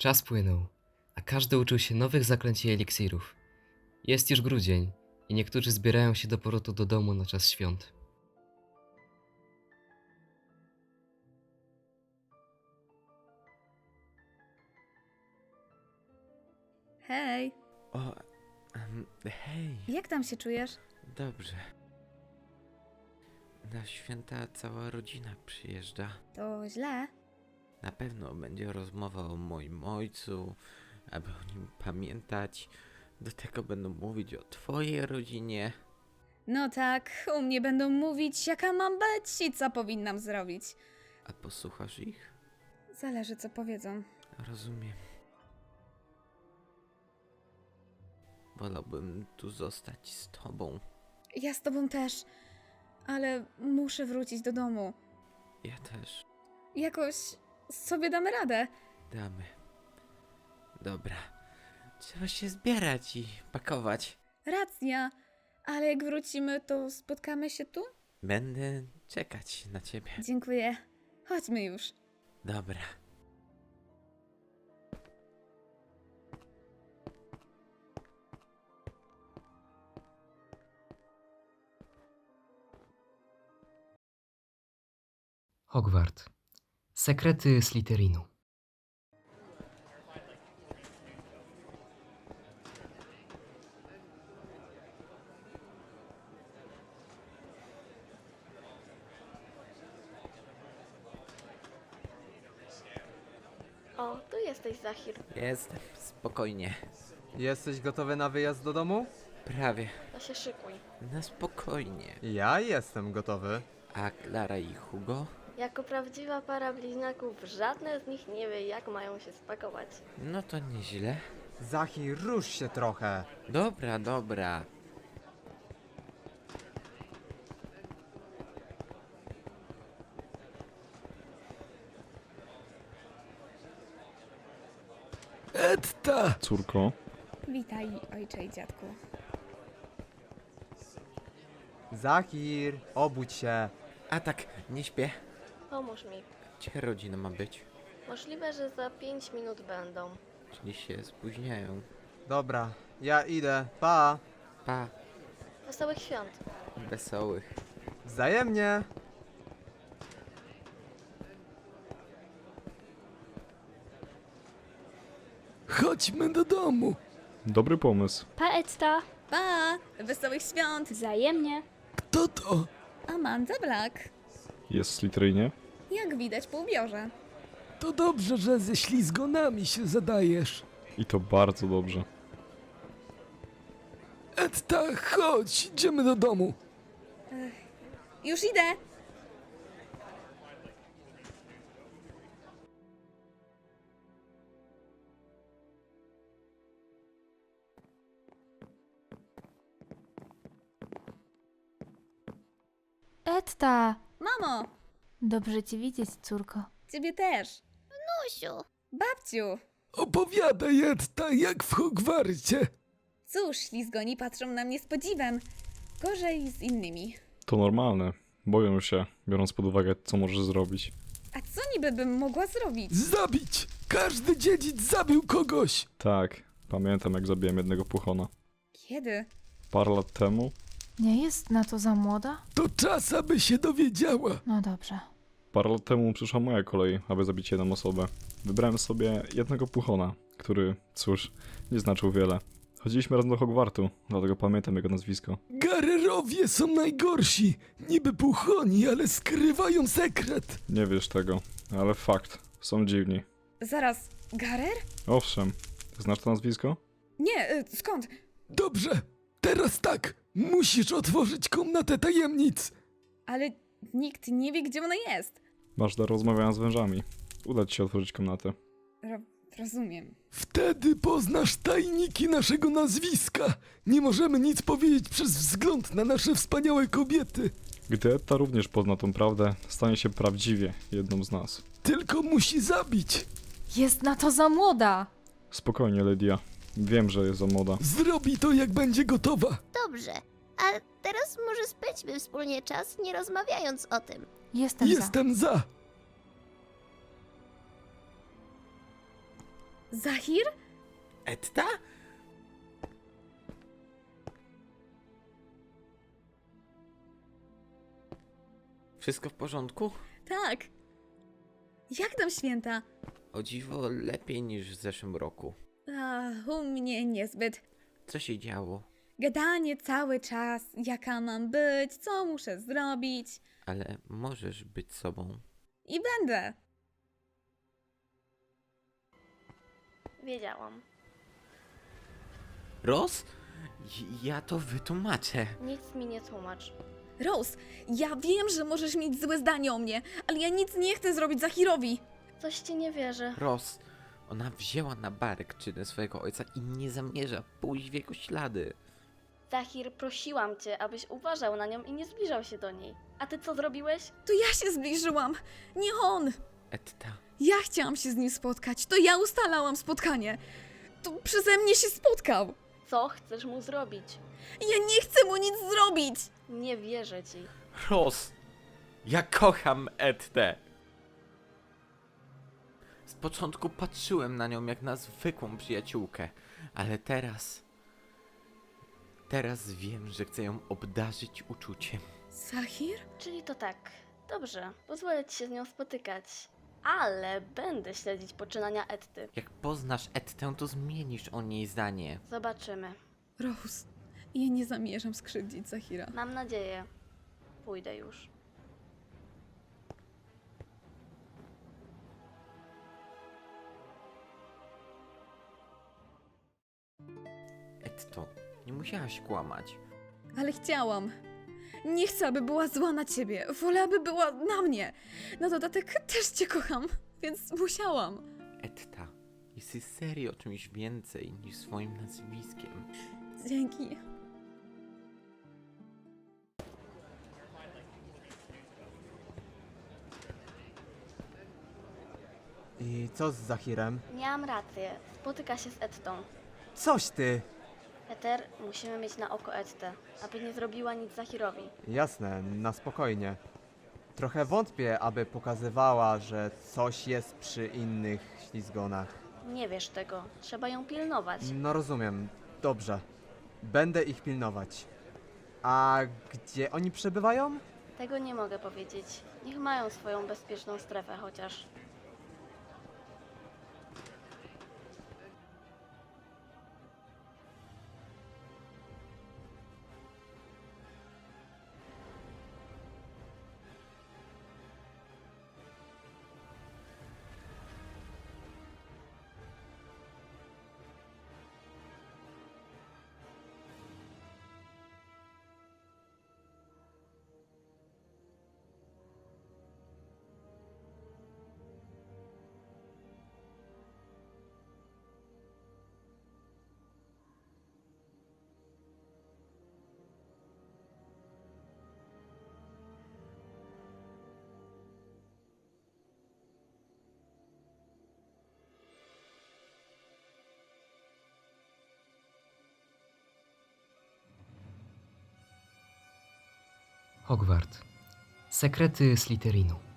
Czas płynął, a każdy uczył się nowych zaklęć i eliksirów. Jest już grudzień i niektórzy zbierają się do powrotu do domu na czas świąt. Hej, O, em, hej, jak tam się czujesz? dobrze. Na święta cała rodzina przyjeżdża. To źle. Na pewno będzie rozmowa o moim ojcu, aby o nim pamiętać. Do tego będą mówić o twojej rodzinie. No tak, u mnie będą mówić, jaka mam być i co powinnam zrobić. A posłuchasz ich? Zależy, co powiedzą. Rozumiem. Wolałbym tu zostać z tobą. Ja z tobą też, ale muszę wrócić do domu. Ja też. Jakoś sobie damy radę. Damy. Dobra. Trzeba się zbierać i pakować. Racja, ale jak wrócimy, to spotkamy się tu? Będę czekać na ciebie. Dziękuję. Chodźmy już. Dobra. Hogwart. Sekrety Slytherinu. O, tu jesteś, Zahir. Jestem. Spokojnie. Jesteś gotowy na wyjazd do domu? Prawie. To się szykuj. Na spokojnie. Ja jestem gotowy. A Klara i Hugo? Jako prawdziwa para bliźniaków, żadne z nich nie wie, jak mają się spakować. No to nieźle. Zachi, rusz się trochę. Dobra, dobra. Etta! Córko, Witaj, ojcze i dziadku. Zachir, obudź się. A tak, nie śpię. Pomóż mi. Gdzie rodzina ma być? Możliwe, że za 5 minut będą. Czyli się spóźniają. Dobra, ja idę. Pa. Pa. Wesołych świąt. Wesołych. Wzajemnie. chodźmy do domu. Dobry pomysł. Paetta, Pa! Wesołych świąt! wzajemnie. Kto to? Amanda Black. Jest Slytherinie? Jak widać po ubiorze. To dobrze, że ze ślizgonami się zadajesz. I to bardzo dobrze. Etta, chodź, idziemy do domu. Już idę! Etta, Mamo! dobrze cię widzieć, córko. Ciebie też. Nusiu! Babciu! Opowiadaj, Etta, jak w Hogwarcie. Cóż, ślizgoni patrzą na mnie z podziwem. Gorzej z innymi. To normalne. Boją się, biorąc pod uwagę, co możesz zrobić. A co niby bym mogła zrobić? Zabić! Każdy dziedzic zabił kogoś. Tak, pamiętam jak zabiłem jednego puchona. Kiedy? Parę lat temu? Nie jest na to za młoda? To czas, aby się dowiedziała. No dobrze. Parę lat temu przyszła moja kolej, aby zabić jedną osobę. Wybrałem sobie jednego puchona, który, cóż, nie znaczył wiele. Chodziliśmy razem do Hogwartu, dlatego pamiętam jego nazwisko. Garerowie są najgorsi. Niby puchoni, ale skrywają sekret. Nie wiesz tego, ale fakt, są dziwni. Zaraz, Garer? Owszem, znasz to nazwisko? Nie, y, skąd? Dobrze, teraz tak. Musisz otworzyć komnatę tajemnic. Ale nikt nie wie, gdzie ona jest. Masz dar rozmawiania z wężami. Uda ci się otworzyć komnatę. Ro rozumiem. Wtedy poznasz tajniki naszego nazwiska. Nie możemy nic powiedzieć przez wzgląd na nasze wspaniałe kobiety. Gdy Etta również pozna tą prawdę, stanie się prawdziwie jedną z nas. Tylko musi zabić. Jest na to za młoda! Spokojnie, Lydia. Wiem, że jest za młoda. Zrobi to, jak będzie gotowa. Dobrze. A teraz może spędźmy wspólnie czas, nie rozmawiając o tym. Jestem za. Jestem za. Zahir? Etta? Wszystko w porządku? Tak. Jak tam święta? O dziwo lepiej niż w zeszłym roku. A, u mnie niezbyt. Co się działo? Gadanie cały czas, jaka mam być, co muszę zrobić. Ale możesz być sobą. I będę. Wiedziałam. Ros? J- Ja to wytłumaczę. Nic mi nie tłumacz. Rose, ja wiem, że możesz mieć złe zdanie o mnie, ale ja nic nie chcę zrobić Zahirowi. Coś ci nie wierzę. Ros, ona wzięła na barek czynę swojego ojca i nie zamierza pójść w jego ślady. Zahir, prosiłam cię, abyś uważał na nią i nie zbliżał się do niej. A ty co zrobiłeś? To ja się zbliżyłam, nie on. Etta, Ja chciałam się z nim spotkać, to ja ustalałam spotkanie. To przeze mnie się spotkał. Co chcesz mu zrobić? Ja nie chcę mu nic zrobić. Nie wierzę ci. Ros! Ja kocham Ettę! Z początku patrzyłem na nią jak na zwykłą przyjaciółkę, ale teraz. Teraz wiem, że chcę ją obdarzyć uczuciem. Zahir? Czyli to tak. Dobrze, pozwolę ci się z nią spotykać. Ale będę śledzić poczynania Etty. Jak poznasz Ettę, to zmienisz o niej zdanie. Zobaczymy. Rose, ja nie zamierzam skrzywdzić Zahira. Mam nadzieję. Pójdę już. Etto, nie musiałaś kłamać. Ale chciałam. Nie chcę, aby była zła na ciebie. Wolę, aby była na mnie. Na dodatek też cię kocham, więc musiałam. Etta, jesteś serio czymś więcej niż swoim nazwiskiem. Dzięki. I co z Zahirem? Miałam rację. Spotyka się z Ettą. Coś ty! Peter, musimy mieć na oko Ettę, aby nie zrobiła nic Zahirowi. Jasne, na spokojnie. Trochę wątpię, aby pokazywała, że coś jest przy innych ślizgonach. Nie wiesz tego. Trzeba ją pilnować. No rozumiem, dobrze. Będę ich pilnować. A gdzie oni przebywają? Tego nie mogę powiedzieć. Niech mają swoją bezpieczną strefę chociaż. Hogwart. Sekrety Slytherinu.